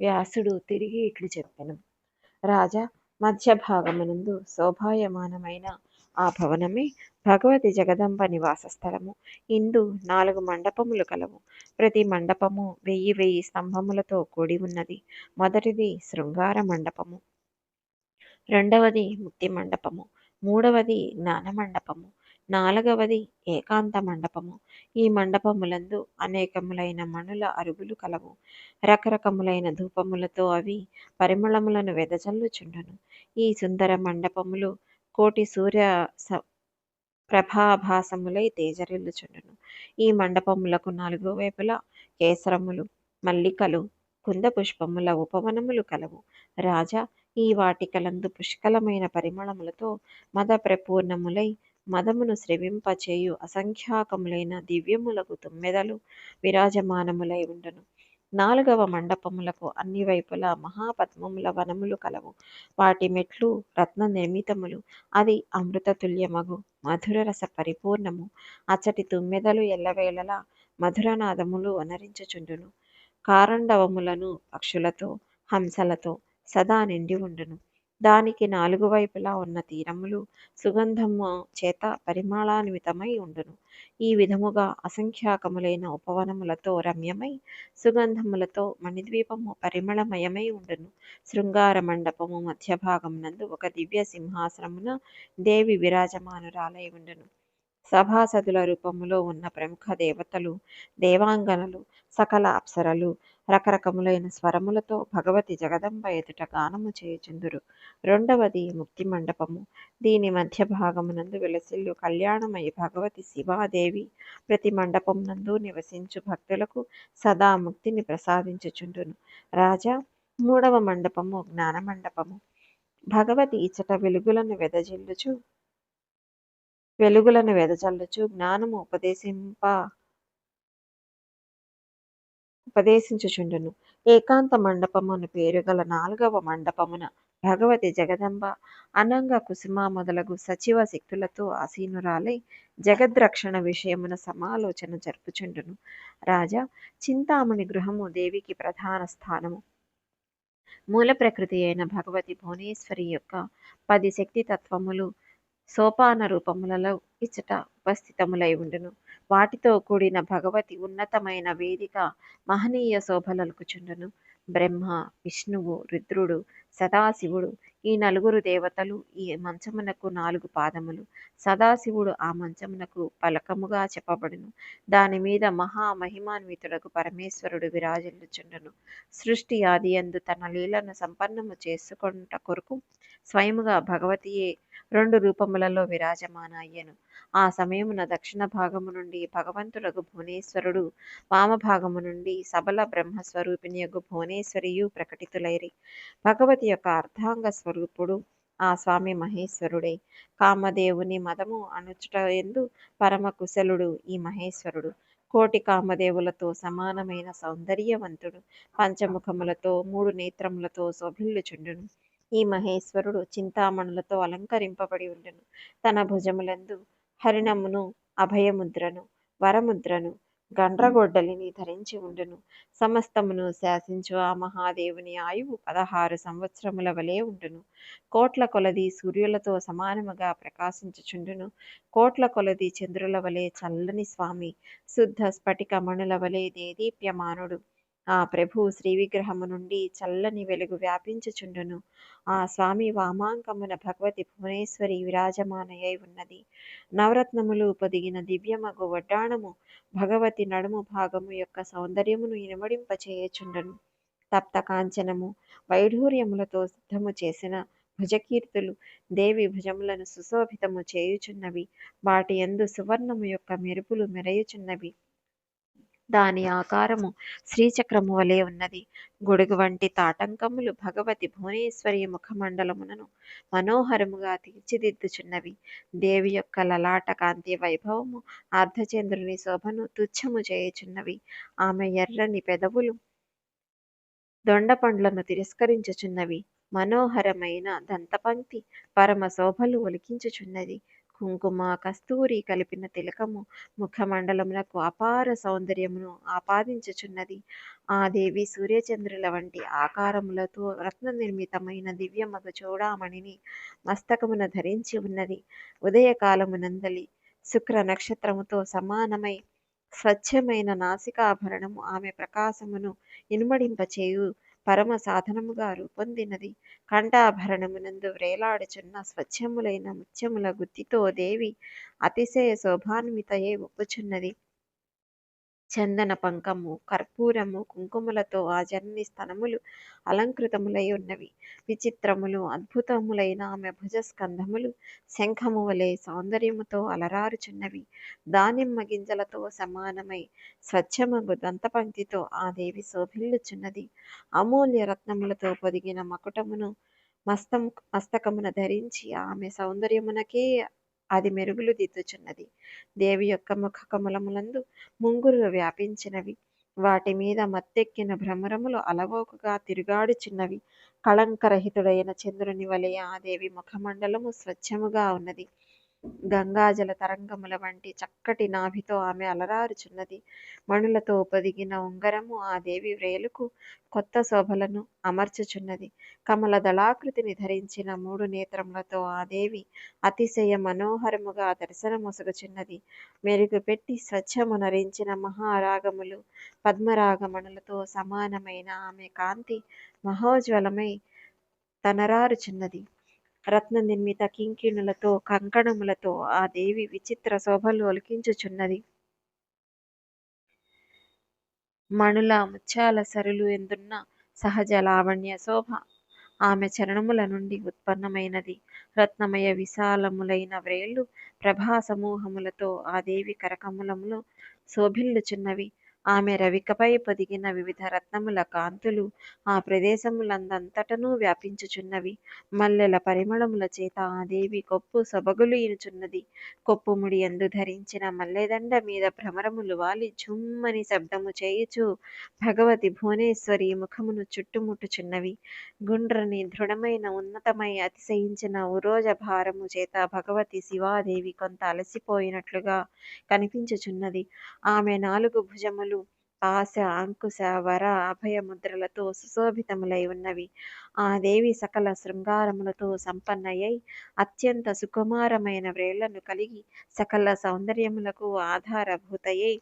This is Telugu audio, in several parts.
వ్యాసుడు తిరిగి ఇట్లు చెప్పెను. రాజా మధ్యభాగమునందు శోభాయమానమైన ఆ భవనమే భగవతి జగదంబ నివాస స్థలము. ఇందు నాలుగు మండపములు కలవు. ప్రతి మండపము వెయ్యి వెయ్యి స్తంభములతో కూడి ఉన్నది. మొదటిది శృంగార మండపము. రెండవది ముక్తి మండపము. మూడవది జ్ఞాన మండపము. నాలుగవది ఏకాంత మండపము. ఈ మండపములందు అనేకములైన మణుల అరుగులు కలవు. రకరకములైన ధూపములతో అవి పరిమళములను వెదజల్లుచుండును. ఈ సుందర మండపములు కోటి సూర్య ప్రభాభాసములై తేజరిల్లుచుండును. ఈ మండపములకు నాలుగో వైపులా కేసరములు మల్లికలు కుంద పుష్పముల ఉపవనములు కలవు. రాజా ఈ వాటికలందు పుష్కలమైన పరిమళములతో మద ప్రపూర్ణములై మదమును శ్రవింపచేయు అసంఖ్యాకములైన దివ్యములకు తుమ్మెదలు విరాజమానములై ఉండును. నాలుగవ మండపములకు అన్ని వైపులా మహాపద్మముల వనములు కలవు. వాటి మెట్లు రత్న నిర్మితములు. అది అమృతతుల్యమగు. మధుర రస పరిపూర్ణము. అచ్చటి తుమ్మెదలు ఎల్లవేళలా మధురనాదములు వనరించుచుండును. కారండవములను పక్షులతో హంసలతో సదా నిండి ఉండును. దానికి నాలుగు వైపులా ఉన్న తీరములు సుగంధము చేత పరిమళాన్వితమై ఉండును. ఈ విధముగా అసంఖ్యాకములైన ఉపవనములతో రమ్యమై సుగంధములతో మణిద్వీపము పరిమళమయమై ఉండును. శృంగార మండపము మధ్య భాగమునందు ఒక దివ్య సింహాసనమున దేవి విరాజమానురాలై ఉండును. సభాసదుల రూపములో ఉన్న ప్రముఖ దేవతలు దేవాంగనలు సకల అప్సరలు రకరకములైన స్వరములతో భగవతి జగదంబ ఎదుట గానము చేయుచుందురు. రెండవది ముక్తి మండపము. దీని మధ్య భాగమునందు వెలసిల్లు కళ్యాణమై భగవతి శివాదేవి ప్రతి మండపమునందు నివసించు భక్తులకు సదా ముక్తిని ప్రసాదించుచుండును. రాజా మూడవ మండపము జ్ఞాన మండపము. భగవతి ఇచ్చట వెలుగులను వెదజిల్లుచు వెలుగులను వెదజల్లుచు జ్ఞానము ఉపదేశింప ఉపదేశించుచుండును. ఏకాంత మండపమును పేరు గల నాలుగవ మండపమున భగవతి జగదంబ అనంగ కుసుమ మొదలగు సచివ శక్తులతో ఆసీనురాలై జగద్రక్షణ విషయమున సమాలోచన జరుపుచుండును. రాజా చింతామణి గృహము దేవికి ప్రధాన స్థానము. మూల ప్రకృతి అయిన భగవతి భువనేశ్వరి యొక్క పది శక్తి తత్వములు సోపాన రూపములలో ఇచ్చట ఉపస్థితములై ఉండును. వాటితో కూడిన భగవతి ఉన్నతమైన వేదిక మహనీయ శోభలకుచుండును బ్రహ్మ విష్ణువు రుద్రుడు సదాశివుడు ఈ నలుగురు దేవతలు ఈ మంచమునకు నాలుగు పాదములు. సదాశివుడు ఆ మంచమునకు పలకముగా చెప్పబడును. దాని మీద మహామహిమాన్వితుడకు పరమేశ్వరుడు విరాజిల్లుచుండును. సృష్టి ఆది అందు తన లీలను సంపన్నము చేసుకొనుట కొరకు స్వయముగా భగవతియే రెండు రూపములలో విరాజమాన అయ్యను ఆ సమయమున దక్షిణ భాగము నుండి భగవంతుడగు భువనేశ్వరుడు వామభాగము నుండి సబల బ్రహ్మస్వరూపిణియగు భువనేశ్వరియు ప్రకటితులైరి. భగవతి యొక్క అర్ధాంగ స్వరూపుడు ఆ స్వామి మహేశ్వరుడే. కామదేవుని మదము అణుచుట ఎందు పరమ కుశలుడు ఈ మహేశ్వరుడు. కోటి కామదేవులతో సమానమైన సౌందర్యవంతుడు. పంచముఖములతో మూడు నేత్రములతో శోభిల్లుచుండును. ఈ మహేశ్వరుడు చింతామణులతో అలంకరింపబడి ఉండును. తన భుజములందు హరిణమును అభయముద్రను వరముద్రను గండ్రగొడ్డలిని ధరించి ఉండును. సమస్తమును శాసించు ఆ మహాదేవుని ఆయువు పదహారు సంవత్సరముల వలె ఉండును. కోట్ల కొలది సూర్యులతో సమానముగా ప్రకాశించుచుండును. కోట్ల కొలది చంద్రుల వలె చల్లని స్వామి. శుద్ధ స్ఫటిక మణుల వలె దేదీప్యమానుడు. ఆ ప్రభు శ్రీ విగ్రహము నుండి చల్లని వెలుగు వ్యాపించుచుండును. ఆ స్వామి వామాంకమున భగవతి భువనేశ్వరి విరాజమానయై ఉన్నది. నవరత్నములు పొదిగిన దివ్యమగు వడ్డాణము భగవతి నడుము భాగము యొక్క సౌందర్యమును ఇనుమడింపచేయుచుండును. తప్త కాంచనము వైఢూర్యములతో సిద్ధము చేసిన భుజకీర్తులు దేవి భుజములను సుశోభితము చేయుచున్నవి. వాటి యందు సువర్ణము యొక్క మెరుపులు మెరయుచున్నవి. దాని ఆకారము శ్రీచక్రము వలె ఉన్నది. గొడుగు వంటి తాటంకములు భగవతి భువనేశ్వరి ముఖమండలమునను మనోహరముగా తీర్చిదిద్దుచున్నవి. దేవి యొక్క లలాట కాంతి వైభవము అర్ధచంద్రుని శోభను తుచ్చము చేయుచున్నవి. ఆమె ఎర్రని పెదవులు దొండపండ్లను తిరస్కరించుచున్నవి. మనోహరమైన దంతపంక్తి పరమ శోభలు ఒలికించుచున్నది. కుంకుమ కస్తూరి కలిపిన తిలకము ముఖమండలములకు అపార సౌందర్యమును ఆపాదించుచున్నది. ఆ దేవి సూర్యచంద్రుల వంటి ఆకారములతో రత్న నిర్మితమైన దివ్యమగు చూడామణిని మస్తకమున ధరించి ఉన్నది. ఉదయకాలమునందలి శుక్ర నక్షత్రముతో సమానమై స్వచ్ఛమైన నాసికాభరణము ఆమె ప్రకాశమును ఇనుమడింపచేయు పరమ సాధనముగా రూపొందినది. కంఠాభరణమునందు వ్రేలాడుచున్న స్వచ్ఛములైన ముత్యముల గుత్తితో దేవి అతిశయ శోభాన్వితయే ఒప్పుచున్నది. చందన పంకము కర్పూరము కుంకుమలతో ఆ జనని స్థనములు అలంకృతములై ఉన్నవి. విచిత్రములు అద్భుతములైన ఆమె భుజస్కంధములు శంఖము వలె సౌందర్యముతో అలరారుచున్నవి. దానిమ్మ గింజలతో సమానమై స్వచ్ఛమగు దంతపంక్తితో ఆ దేవి శోభిల్లుచున్నది. అమూల్య రత్నములతో పొదిగిన మకుటమును మస్తం మస్తకమున ధరించి ఆమె సౌందర్యమునకే అది మెరుగులు దిద్దుచున్నది. దేవి యొక్క ముఖ కమలములందు ముంగురులు వ్యాపించినవి. వాటి మీద మత్తెక్కిన భ్రమరములు అలవోకగా తిరుగాడుచున్నవి. కళంకరహితుడైన చంద్రుని వలె ఆ దేవి ముఖమండలము స్వచ్ఛముగా ఉన్నది. గంగాజల తరంగముల వంటి చక్కటి నాభితో ఆమె అలరారుచున్నది. మణులతో పొదిగిన ఉంగరము ఆ దేవి వ్రేలుకు కొత్త శోభలను అమర్చుచున్నది. కమల దళాకృతిని ధరించిన మూడు నేత్రములతో ఆ దేవి అతిశయ మనోహరముగా దర్శనమొసగుచున్నది మెరుగు పెట్టి స్వచ్ఛమునరించిన మహారాగములు పద్మరాగమణులతో సమానమైన ఆమె కాంతి మహోజ్వలమై తనరారుచున్నది. రత్న నిర్మిత కింకిణులతో కంకణములతో ఆ దేవి విచిత్ర శోభలు ఒలికించుచున్నది. మణుల ముత్యాల సరులు ఎందున్న సహజ లావణ్య శోభ ఆమె చరణముల నుండి ఉత్పన్నమైనది. రత్నమయ విశాలములైన వ్రేళ్ళు ప్రభా సమూహములతో ఆ దేవి కరకములములు శోభిల్లుచున్నవి. ఆమె రవికపై పొదిగిన వివిధ రత్నముల కాంతులు ఆ ప్రదేశములందంతటను వ్యాపించుచున్నవి. మల్లెల పరిమళముల చేత ఆ దేవి కొప్పు సొబగులు ఇనుచున్నది కొప్పు ముడి ధరించిన మల్లెదండ మీద భ్రమరములు వాలి ఝుమ్మని శబ్దము చేయుచు భగవతి భువనేశ్వరి ముఖమును చుట్టుముట్టుచున్నవి. గుండ్రని దృఢమైన ఉన్నతమై అతిశయించిన ఉరోజ భారము చేత భగవతి శివాదేవి కొంత అలసిపోయినట్లుగా కనిపించుచున్నది. ఆమె నాలుగు భుజములు పాశ అంకుశ వర అభయ ముద్రలతో సుశోభితములై ఉన్నవి. ఆ దేవి సకల శృంగారములతో సంపన్నయై అత్యంత సుకుమారమైన వ్రేళ్ళను కలిగి సకల సౌందర్యములకు ఆధారభూతయై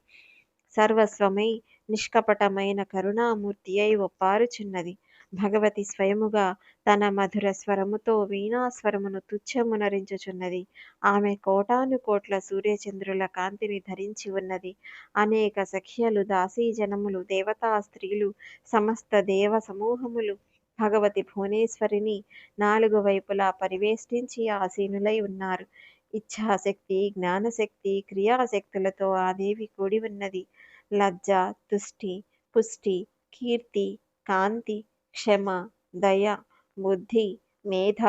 సర్వస్వమై నిష్కపటమైన కరుణామూర్తి అయి ఒప్పారుచున్నది. భగవతి స్వయముగా తన మధుర స్వరముతో వీణాస్వరమును తుచ్చమునరించుచున్నది. ఆమె కోటాను కోట్ల సూర్యచంద్రుల కాంతిని ధరించి ఉన్నది. అనేక సఖ్యలు దాసీజనములు దేవతా స్త్రీలు సమస్త దేవ సమూహములు భగవతి భువనేశ్వరిని నాలుగు వైపులా పరివేష్టించి ఆసీనులై ఉన్నారు. ఇచ్ఛాశక్తి జ్ఞానశక్తి క్రియాశక్తులతో ఆ దేవి కూడి ఉన్నది. లజ్జ తుష్టి పుష్టి కీర్తి కాంతి క్షమ దయ బుద్ధి మేధ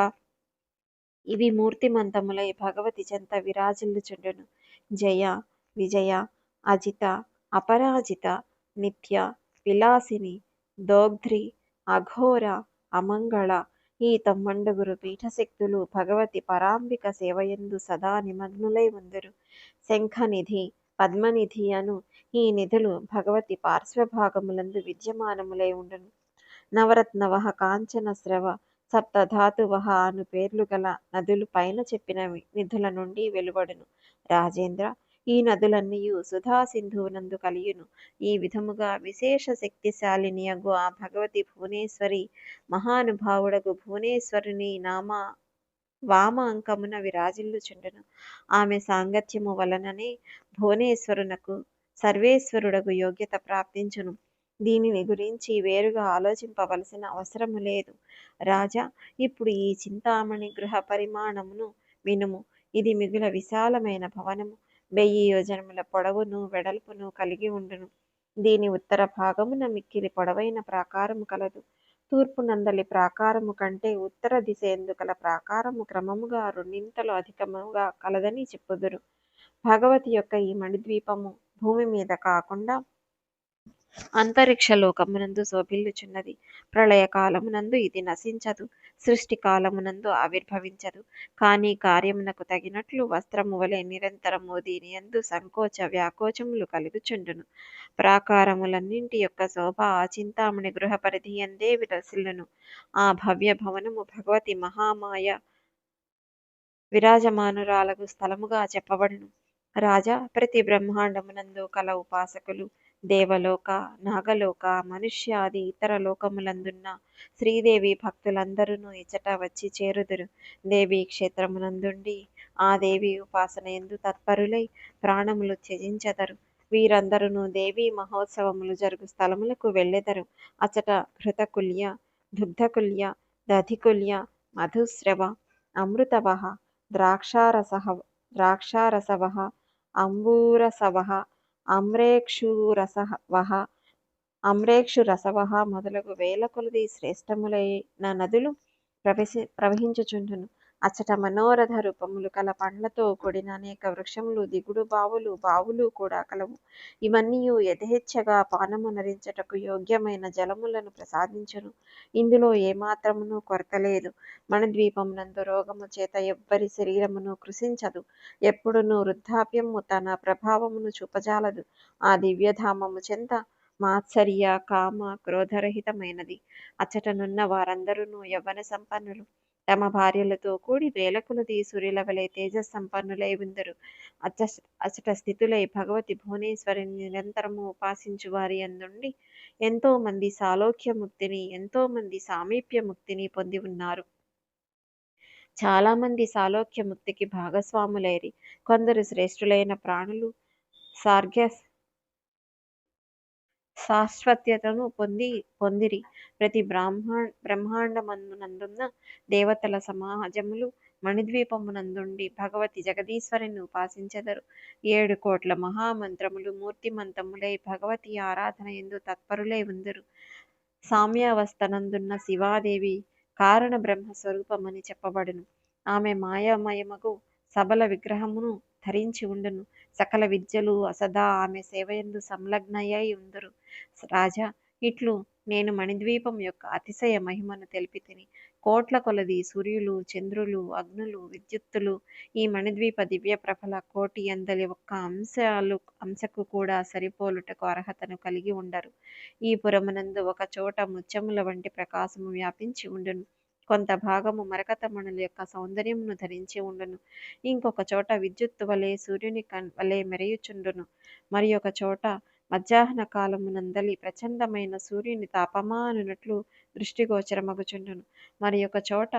ఇవి మూర్తిమంతములై భగవతి చెంత విరాజిల్లుచుండును. జయ విజయ అజిత అపరాజిత నిత్య విలాసిని దోగ్ధ్రి అఘోర అమంగళ ఈ తొమ్మండుగురు పీఠశక్తులు భగవతి పరాంబిక సేవయందు సదా నిమగ్నులై ఉందరు. శంఖనిధి పద్మనిధి అను ఈ నిధులు భగవతి పార్శ్వభాగములందు విద్యమానములై ఉండును. నవరత్నవ కాంచన స్రవ సప్తధాతువహ అను పేర్లు గల నదులు పైన చెప్పిన నిధుల నుండి వెలువడును. రాజేంద్ర ఈ నదులన్నీయు సుధా సింధువునందు కలియును. ఈ విధముగా విశేష శక్తిశాలినియగు ఆ భగవతి భువనేశ్వరి మహానుభావుడగు భువనేశ్వరుని నామ వామ అంకమున విరాజిల్లుచుండును. ఆమె సాంగత్యము వలననే భువనేశ్వరునకు సర్వేశ్వరుడగు యోగ్యత ప్రాప్తించును. దీనిని గురించి వేరుగా ఆలోచింపవలసిన అవసరము లేదు. రాజా ఇప్పుడు ఈ చింతామణి గృహ పరిమాణమును వినుము. ఇది మిగుల విశాలమైన భవనము. వెయ్యి యోజనముల పొడవును వెడల్పును కలిగి ఉండును. దీని ఉత్తర భాగమున మిక్కిలి పొడవైన ప్రాకారము కలదు. తూర్పు నందలి ప్రాకారము కంటే ఉత్తర దిశ ఎందుకల ప్రాకారము క్రమముగా రెండింతలు అధికముగా కలదని చెప్పుదురు. భగవతి యొక్క ఈ మణిద్వీపము భూమి మీద కాకుండా అంతరిక్ష లోకమునందు శోభిల్లుచున్నది. ప్రళయకాలమునందు ఇది నశించదు. సృష్టి కాలమునందు ఆవిర్భవించదు. కానీ కార్యమునకు తగినట్లు వస్త్రము వలె నిరంతరము దీనియందు సంకోచ వ్యాకోచములు కలుగుచుండును. ప్రాకారములన్నింటి యొక్క శోభ ఆ చింతామణి గృహ పరిధి ఎందే విరసిల్లును. ఆ భవ్య భవనము భగవతి మహామాయ విరాజమానురాలకు స్థలముగా చెప్పబడును. రాజా ప్రతి బ్రహ్మాండమునందు కల ఉపాసకులు దేవలోక నాగలోక మనుష్యాది ఇతర లోకములందున్న శ్రీదేవి భక్తులందరూ ఇచ్చట వచ్చి చేరుదురు. దేవీ క్షేత్రమునందుండి ఆ దేవి ఉపాసన ఎందు తత్పరులై ప్రాణములు త్యజించెదరు. వీరందరూ దేవీ మహోత్సవములు జరుగు స్థలములకు వెళ్ళెదరు. అచట ఘృతకుల్య దుగ్ధకుల్య దధికుల్య మధుశ్రవ అమృతవహ ద్రాక్షారసహ ద్రాక్షారసవహ అంబూరసవహ అమ్రేక్షురసవహ అమ్రేక్షురసవహ మొదలగు వేల కొలది శ్రేష్టములైన నదులు ప్రవసి ప్రవహించుచుండును. అచ్చట మనోరథ రూపములు కల పండ్లతో కూడిన అనేక వృక్షములు దిగుడు బావులు బావులు కూడా కలవు. ఇవన్నీయు యథేచ్ఛగా పానమునరించుటకు యోగ్యమైన జలములను ప్రసాదించును. ఇందులో ఏమాత్రమును కొరత లేదు. మన ద్వీపమునందు రోగము చేత ఎవ్వరి శరీరమును కృశించదు. ఎప్పుడునూ వృద్ధాప్యము తన ప్రభావమును చూపజాలదు. ఆ దివ్యధామము చెంత మాత్సర్య కామ క్రోధరహితమైనది. అచ్చటనున్న వారందరూ యవ్వన సంపన్నులు. తమ భార్యలతో కూడి వేల కొలది సూర్యుల తేజస్ సంపన్నులై ఉందరు. అచ్చ అచ్చట స్థితులై భగవతి భువనేశ్వరిని నిరంతరము ఉపాసించు వారి అందుండి ఎంతో మంది సాలోక్య ముక్తిని ఎంతో మంది సామీప్య ముక్తిని పొంది ఉన్నారు. చాలా మంది సాలోక్య ముక్తికి భాగస్వాములైరి. కొందరు శ్రేష్ఠులైన ప్రాణులు సార్గ్య శాశ్వత్యతను పొంది పొందిరి. ప్రతి బ్రాహ్మా బ్రహ్మాండమందునందున్న దేవతల సమాజములు మణిద్వీపమునందుండి భగవతి జగదీశ్వరిని ఉపాసించెదరు. ఏడు కోట్ల మహామంత్రములు మూర్తిమంతములై భగవతి ఆరాధన ఎందు తత్పరులై ఉందరు. సామ్యావస్థనందున్న శివాదేవి కారణ బ్రహ్మ స్వరూపమని చెప్పబడును. ఆమె మాయామయమగు సబల విగ్రహమును ధరించి ఉండును. సకల విద్యలు అసదా ఆమె సేవయందు సంలగ్నయ్యై ఉందరు. రాజా ఇట్లు నేను మణిద్వీపం యొక్క అతిశయ మహిమను తెలిపి తిని కోట్ల కొలది సూర్యులు చంద్రులు అగ్నులు విద్యుత్తులు ఈ మణిద్వీప దివ్య ప్రభల కోటి అందలి ఒక్క అంశాలు అంశకు కూడా సరిపోలుటకు అర్హతను కలిగి ఉండరు. ఈ పురమునందు ఒక చోట ముత్యముల వంటి ప్రకాశము వ్యాపించి ఉండును. కొంత భాగము మరకతమణుల యొక్క సౌందర్యమును ధరించి ఉండును. ఇంకొక చోట విద్యుత్తు వలె సూర్యుని కన్ వలె మెరయుచుండును. మరి ఒక చోట మధ్యాహ్న కాలమునందలి ప్రచండమైన సూర్యుని తాపమానునట్లు దృష్టిగోచరమగుచుండును. మరి ఒక చోట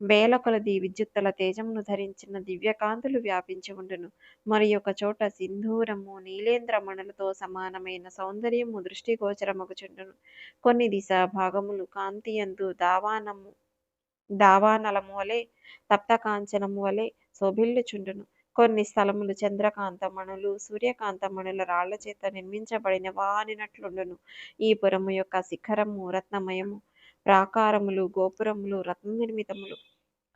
వేలకొలది విద్యుత్తుల తేజమును ధరించిన దివ్యకాంతులు వ్యాపించి ఉండును. మరి ఒక చోట సింధూరము నీలేంద్రమణులతో సమానమైన సౌందర్యము దృష్టిగోచరమగుచుండును. కొన్ని దిశ భాగములు కాంతియందు దావానము దావానలము వలె తప్తకాంచనము వలె శోభిల్లుచుండును. కొన్ని స్థలములు చంద్రకాంతమణులు సూర్యకాంతమణుల రాళ్ళ చేత నిర్మించబడిన వానినట్లుండును. ఈ పురము యొక్క శిఖరము రత్నమయము. ప్రాకారములు గోపురములు రత్న నిర్మితములు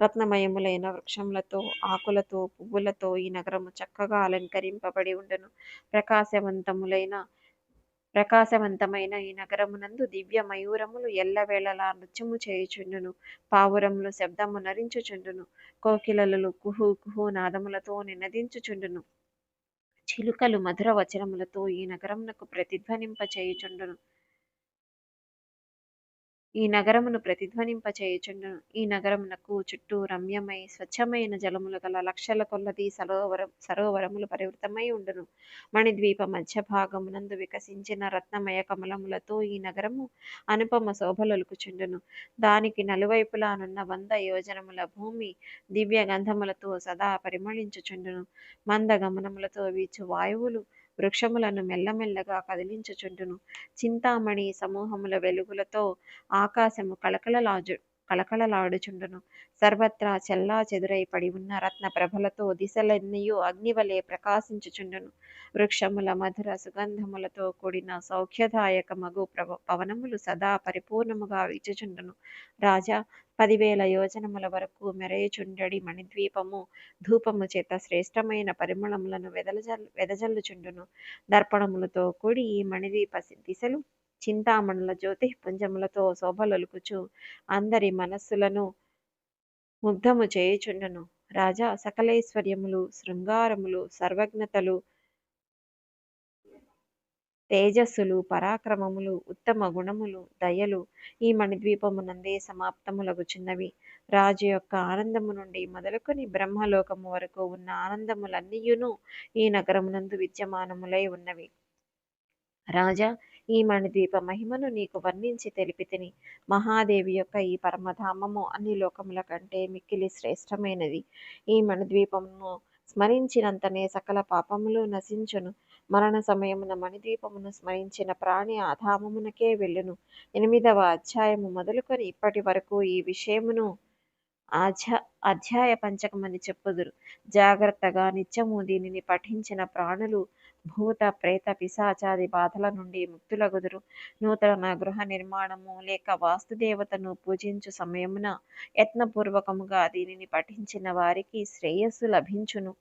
రత్నమయములైన వృక్షములతో ఆకులతో పువ్వులతో ఈ నగరము చక్కగా అలంకరింపబడి ఉండను. ప్రకాశవంతములైన ప్రకాశవంతమైన ఈ నగరమునందు దివ్య మయూరములు ఎల్లవేళలా నృత్యము చేయుచుండును. పావురములు శబ్దము నరించుచుండును. కోకిలలు కుహు కుహు నాదములతో నినదించుచుండును. చిలుకలు మధుర వచనములతో ఈ నగరమునకు ప్రతిధ్వనింప చేయుచుండును ఈ నగరమును ప్రతిధ్వనింపచేయుచుండును ఈ నగరమునకు చుట్టూ రమ్యమై స్వచ్ఛమైన జలములు గల లక్షల కొల్లది సరోవరం సరోవరములు పరివృతమై ఉండును. మణిద్వీప మధ్య భాగమునందు వికసించిన రత్నమయ కమలములతో ఈ నగరము అనుపమ శోభలొలుకుచుండును. దానికి నలువైపులానున్న వంద యోజనముల భూమి దివ్య గంధములతో సదా పరిమళించుచుండును. మంద గమనములతో వీచు వాయువులు వృక్షములను మెల్లమెల్లగా కదిలించుచుండును. చింతామణి సమూహముల వెలుగులతో ఆకాశము కళకళలాజు కళకళలాడుచుండును. సర్వత్రా చెల్లా చెదురై పడి ఉన్న రత్న ప్రభలతో దిశలన్నీయు అగ్నివలే ప్రకాశించుచుండును. వృక్షముల మధుర సుగంధములతో కూడిన సౌఖ్యదాయక మగు ప్రవ పవనములు సదా పరిపూర్ణముగా వీచుచుండును. రాజా పదివేల యోజనముల వరకు మెరయుచుండెడి మణిద్వీపము ధూపము చేత శ్రేష్టమైన పరిమళములను వెదలజల్ వెదజల్లుచుండును. దర్పణములతో కూడి ఈ మణిద్వీప దిశలు చింతామణుల జ్యోతి పుంజములతో శోభలొలుకుచు అందరి మనస్సులను ముగ్ధము చేయుచుండును. రాజా సకలైశ్వర్యములు శృంగారములు సర్వజ్ఞతలు తేజస్సులు పరాక్రమములు ఉత్తమ గుణములు దయలు ఈ మణిద్వీపమునందే సమాప్తములగుచున్నవి రాజు యొక్క ఆనందము నుండి మొదలుకొని బ్రహ్మలోకము వరకు ఉన్న ఆనందములన్నీయును ఈ నగరమునందు విద్యమానములై ఉన్నవి. రాజా ఈ మణిద్వీప మహిమను నీకు వర్ణించి తెలిపితిని మహాదేవి యొక్క ఈ పరమధామము అన్ని లోకముల కంటే మిక్కిలి శ్రేష్టమైనది. ఈ మణిద్వీపమును స్మరించినంతనే సకల పాపములు నశించును. మరణ సమయమున మణిద్వీపమును స్మరించిన ప్రాణి ఆధామమునకే వెళ్ళును. ఎనిమిదవ అధ్యాయము మొదలుకొని ఇప్పటి వరకు ఈ విషయమును ఆధ్యా అధ్యాయ పంచకమని చెప్పుదురు. జాగ్రత్తగా నిత్యము దీనిని పఠించిన ప్రాణులు భూత ప్రేత పిశాచాది బాధల నుండి ముక్తులగుదురు. నూతన గృహ నిర్మాణము లేక వాస్తుదేవతను పూజించు సమయమున యత్నపూర్వకముగా దీనిని పఠించిన వారికి శ్రేయస్సు లభించును.